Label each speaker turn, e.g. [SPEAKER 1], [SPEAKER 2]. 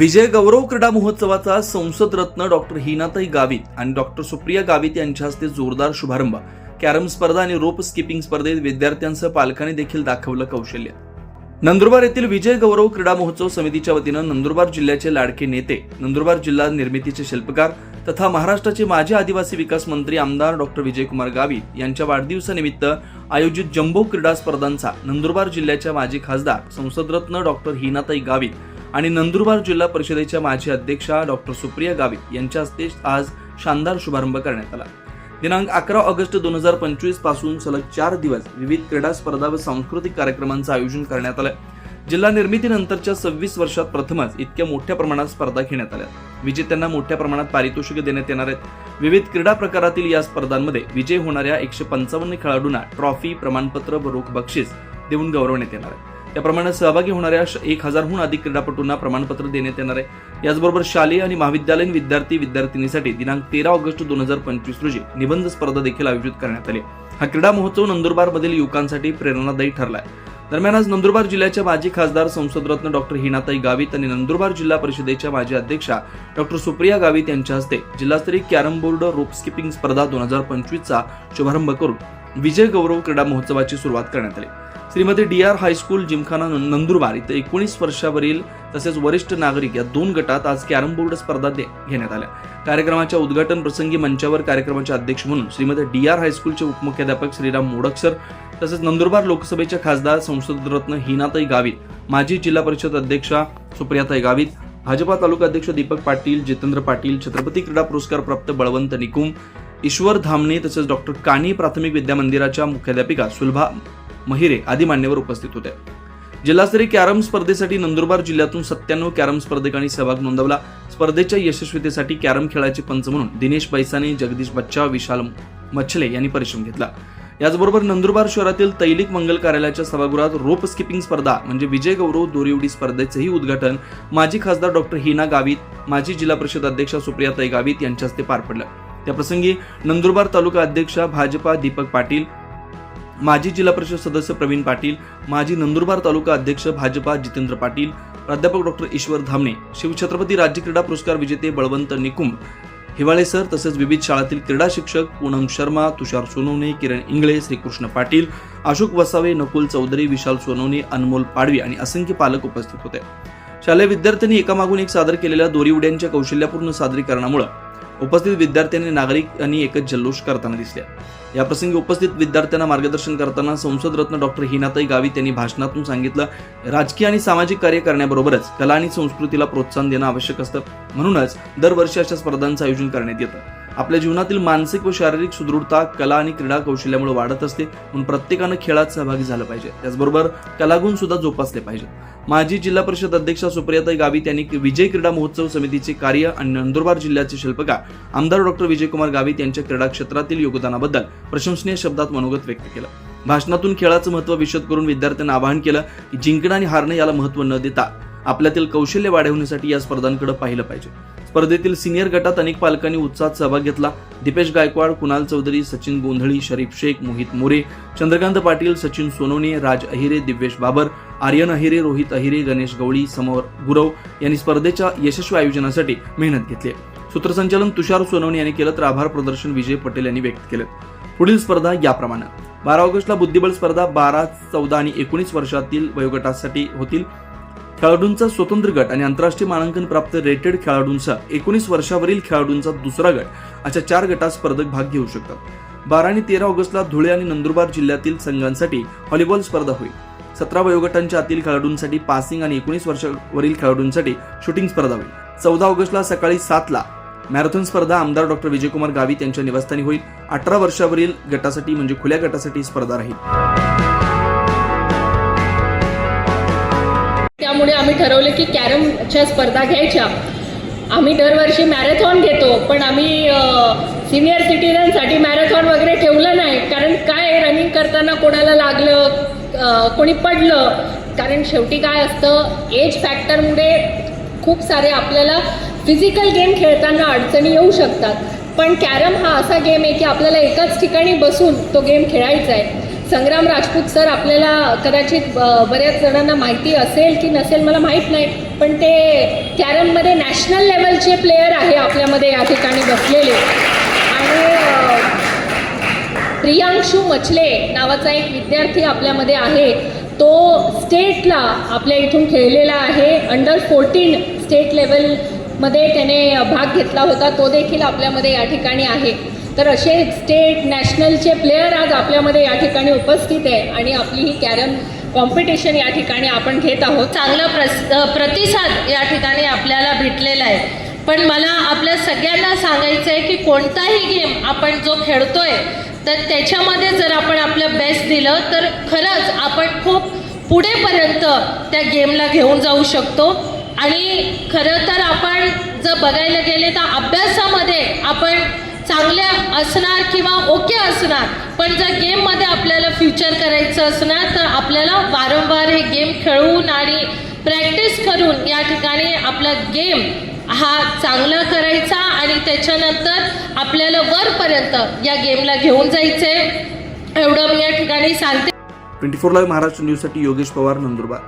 [SPEAKER 1] विजय गौरव क्रीडा महोत्सवाचा संसद रत्न डॉक्टर हिनाताई गावित आणि डॉक्टर सुप्रिया गावित यांच्या हस्ते जोरदार शुभारंभ. कॅरम स्पर्धा आणि रोप स्किपिंग स्पर्धेत विद्यार्थ्यांसह पालकांनी देखील दाखवलं कौशल्य. नंदुरबार येथील विजय गौरव क्रीडा महोत्सव समितीच्या वतीनं नंदुरबार जिल्ह्याचे लाडके नेते नंदुरबार जिल्हा निर्मितीचे शिल्पकार तथा महाराष्ट्राचे माजी आदिवासी विकास मंत्री आमदार डॉक्टर विजयकुमार गावित यांच्या वाढदिवसानिमित्त आयोजित जम्बो क्रीडा स्पर्धांचा नंदुरबार जिल्ह्याच्या माजी खासदार संसदरत्न डॉक्टर हिनाताई गावित आणि नंदुरबार जिल्हा परिषदेच्या माजी अध्यक्षा डॉक्टर सुप्रिया गावित यांच्या हस्ते आज शानदार शुभारंभ करण्यात आला. दिनांक अकरा ऑगस्ट दोन हजार पंचवीसपासून सलग चार दिवस विविध क्रीडा स्पर्धा व सांस्कृतिक कार्यक्रमांचं आयोजन करण्यात आलं जिल्हा निर्मितीनंतरच्या सव्वीस वर्षात प्रथमच इतक्या मोठ्या प्रमाणात स्पर्धा घेण्यात आल्या. विजेत्यांना मोठ्या प्रमाणात पारितोषिके देण्यात येणार आहेत. विविध क्रीडा प्रकारातील या स्पर्धांमध्ये विजय होणाऱ्या एकशे पंचावन्न खेळाडूंना ट्रॉफी प्रमाणपत्र व रोख बक्षीस देऊन गौरवण्यात येणार आहे. त्याप्रमाणे सहभागी होणाऱ्या एक हजारहून अधिक क्रीडापटूंना प्रमाणपत्र देण्यात येणार आहे. याचबरोबर शालेय आणि महाविद्यालयीन विद्यार्थी विद्यार्थिनीसाठी दिनांक तेरा ऑगस्ट दोन हजार पंचवीस रोजी निबंध स्पर्धा देखील आयोजित करण्यात आली. हा क्रीडा महोत्सव नंदुरबारमधील युवकांसाठी प्रेरणादायी ठरला आहे दरम्यान आज नंदुरबार जिल्ह्याच्या माजी खासदार संसदरत्न डॉक्टर हिनाताई गावित आणि नंदुरबार जिल्हा परिषदेच्या माजी अध्यक्षा डॉक्टर सुप्रिया गावित यांच्या हस्ते जिल्हास्तरीय कॅरम बोर्ड रोप स्किपिंग स्पर्धा दोन हजार पंचवीसचा शुभारंभ करून विजय गौरव क्रीडा महोत्सवाची सुरुवात करण्यात आली. Shrimati D R high school gymkhana Nandurbar इथं एकोणीस वर्षावरील तसेच वरिष्ठ नागरिक या दोन गटात आज कॅरम बोर्ड स्पर्धा दे- घेण्यात आल्या. कार्यक्रमाच्या उद्घाटन प्रसंगी मंचावर कार्यक्रमाचे अध्यक्ष म्हणून श्रीमती डी आर हायस्कूलचे उपमुख्याध्यापक श्रीराम मोडक्सर तसेच नंदुरबार लोकसभेच्या खासदार संसदरत्न हिनाताई गावित माजी जिल्हा परिषद अध्यक्षा सुप्रियाताई गावित भाजपा तालुका अध्यक्ष दीपक पाटील जितेंद्र पाटील छत्रपती क्रीडा पुरस्कार प्राप्त बळवंत निकुम ईश्वर धामणे तसेच डॉक्टर कानी प्राथमिक विद्या मंदिराच्या मुख्याध्यापिका सुलभा महिरे आदी मान्यवर उपस्थित होते. जिल्हास्तरीय कॅरम स्पर्धेसाठी नंदुरबार जिल्ह्यातून सत्त्याण्णव कॅरम स्पर्धकांनी सहभाग नोंदवला. स्पर्धेच्या यशस्वीतेसाठी कॅरम खेळाचे पंच म्हणून दिनेश पैसाने जगदीश बच्चा विशाल मच्छले यांनी परिश्रम घेतला. याचबरोबर नंदुरबार शहरातील तैलिक मंगल कार्यालयाच्या सभागृहात रोप स्किपिंग स्पर्धा म्हणजे विजय गौरव दोरीवडी स्पर्धेचेही उद्घाटन माजी खासदार डॉक्टर हिना गावित माजी जिल्हा परिषद अध्यक्षा सुप्रियाताई गावित यांच्या हस्ते पार पडलं. त्याप्रसंगी नंदुरबार तालुका अध्यक्षा भाजपा दीपक पाटील माजी जिल्हा परिषद सदस्य प्रवीण पाटील माजी नंदुरबार तालुका अध्यक्ष भाजपा जितेंद्र पाटील प्राध्यापक डॉक्टर ईश्वर धामणे शिवछत्रपती राज्य क्रीडा पुरस्कार विजेते बळवंत निकुंभ हिवाळे सर तसेच विविध शाळातील क्रीडा शिक्षक पूनम शर्मा तुषार सोनवणे किरण इंगळे श्रीकृष्ण पाटील अशोक वसावे नकुल चौधरी विशाल सोनवणे अनमोल पाडवी आणि असंख्य पालक उपस्थित होते. शालेय विद्यार्थ्यांनी एकामागून एक सादर केलेल्या दोरी उड्यांच्या कौशल्यापूर्ण सादरीकरणामुळे उपस्थित विद्यार्थ्यांनी नागरिक आणि एकच जल्लोष करताना दिसल्या. या प्रसंगी उपस्थित विद्यार्थ्यांना मार्गदर्शन करताना संसदरत्न डॉक्टर हिनाताई गावित यांनी भाषणातून सांगितलं राजकीय आणि सामाजिक कार्य करण्याबरोबरच कला आणि संस्कृतीला प्रोत्साहन देणं आवश्यक असतं. म्हणूनच दरवर्षी अशा स्पर्धांचं आयोजन करण्यात येतं. आपल्या जीवनातील मानसिक व शारीरिक सुदृढता कला आणि क्रीडा कौशल्यामुळे वाढत असते. म्हणून प्रत्येकानं खेळात सहभागी झालं पाहिजे. त्याचबरोबर कलागुण सुद्धा जोपासले पाहिजेत माजी जिल्हा परिषद अध्यक्षा सुप्रियाताई गावित यांनी विजय क्रीडा महोत्सव समितीचे कार्य आणि नंदुरबार जिल्ह्याचे शिल्पकार आमदार डॉक्टर विजयकुमार गावित यांच्या क्रीडा क्षेत्रातील योगदानाबद्दल प्रशंसनीय शब्दात मनोगत व्यक्त केलं. भाषणातून खेळाचं महत्त्व विशद करून विद्यार्थ्यांना आवाहन केलं की जिंकणं आणि हारणं याला महत्त्व न देता आपल्यातील कौशल्य वाढवण्यासाठी या स्पर्धांकडे पाहिलं पाहिजे. स्पर्धेतील सिनियर गटात अनेक पालकांनी उत्साहात सहभाग घेतला. दीपेश गायकवाड कुणाल चौधरी सचिन गोंधळी शरीफ शेख मोहित मोरे चंद्रकांत पाटील सचिन सोनवणे राज अहिरे दिव्येश बाबर आर्यन अहिरे रोहित अहिरे गणेश गवळी समोर गुरव यांनी स्पर्धेच्या यशस्वी आयोजनासाठी मेहनत घेतली. सूत्रसंचालन तुषार सोनवणे यांनी केलं तर आभार प्रदर्शन विजय पटेल यांनी व्यक्त केलं. पुढील स्पर्धा याप्रमाणे. बारा ऑगस्टला बुद्धिबळ स्पर्धा बारा चौदा आणि एकोणीस वर्षातील वयोगटासाठी होतील. खेळाडूंचा स्वतंत्र गट आणि आंतरराष्ट्रीय मानांकन प्राप्त रेटेड खेळाडूंचा एकोणीस वर्षावरील खेळाडूंचा दुसरा गट अशा चार गटात स्पर्धक भाग घेऊ शकतात. बारा आणि तेरा ऑगस्टला धुळे आणि नंदुरबार जिल्ह्यातील संघांसाठी व्हॉलीबॉल स्पर्धा होईल. सतरा वयोगटांच्या आतील खेळाडूंसाठी पासिंग आणि एकोणीस वर्षावरील खेळाडूंसाठी शूटिंग स्पर्धा होईल. चौदा ऑगस्टला सकाळी सातला मॅरेथॉन स्पर्धा आमदार डॉक्टर विजयकुमार गावित यांच्या निवासस्थानी होईल. अठरा वर्षावरील गटासाठी म्हणजे खुल्या गटासाठी स्पर्धा राहील.
[SPEAKER 2] त्यामुळे आम्ही ठरवलं की कॅरमच्या स्पर्धा घ्यायच्या. आम्ही दरवर्षी मॅरेथॉन घेतो पण आम्ही सिनियर सिटीजनसाठी मॅरेथॉन वगैरे ठेवलं नाही. कारण काय रनिंग करताना कोणाला लागलं कोणी पडलं? कारण शेवटी काय असतं एज फॅक्टरमुळे खूप सारे आपल्याला फिजिकल गेम खेळताना अडचणी येऊ शकतात. पण कॅरम हा असा गेम आहे की आपल्याला एकाच ठिकाणी बसून तो गेम खेळायचा आहे. संग्राम राजपूत सर आपल्याला कदाचित बऱ्याच जणांना माहिती असेल की नसेल मला माहीत नाही. पण ते कॅरममध्ये नॅशनल लेवलचे प्लेयर आहे आपल्यामध्ये या ठिकाणी बसलेले. आणि प्रियांशु प्रियांशू मछले नावाचा एक विद्यार्थी आपल्यामध्ये आहे. तो स्टेटला आपल्या इथून खेळलेला आहे. अंडर फोर्टीन स्टेट लेवलमध्ये त्याने भाग घेतला होता. तो देखील आपल्यामध्ये या ठिकाणी आहे. तर असे स्टेट नॅशनलचे प्लेयर आज आपल्यामध्ये या ठिकाणी उपस्थित आहे आणि आपली ही कॅरम कॉम्पिटिशन या ठिकाणी आपण घेत आहोत.
[SPEAKER 3] चांगला प्रस प्रतिसाद या ठिकाणी आपल्याला भेटलेला आहे. पण मला आपल्या सगळ्यांना सांगायचं आहे की कोणताही गेम आपण जो खेळतोय तर त्याच्यामध्ये जर आपण आपलं बेस्ट दिलं तर खरंच आपण खूप पुढेपर्यंत त्या गेमला घेऊन जाऊ शकतो. आणि खरं तर आपण जर बघायला गेले तर अभ्यासामध्ये आपण असणार किंवा ओके असणार पण जर गेममध्ये आपल्याला फ्युचर करायचं असणार तर आपल्याला वारंवार हे गेम खेळून आणि प्रॅक्टिस करून या ठिकाणी आपला गेम हा चांगला करायचा आणि त्याच्यानंतर आपल्याला वरपर्यंत या गेमला घेऊन जायचं आहे एवढं मी या ठिकाणी सांगते.
[SPEAKER 1] ट्वेंटी फोर लाईव्ह महाराष्ट्र न्यूजसाठी योगेश पवार नंदुरबार.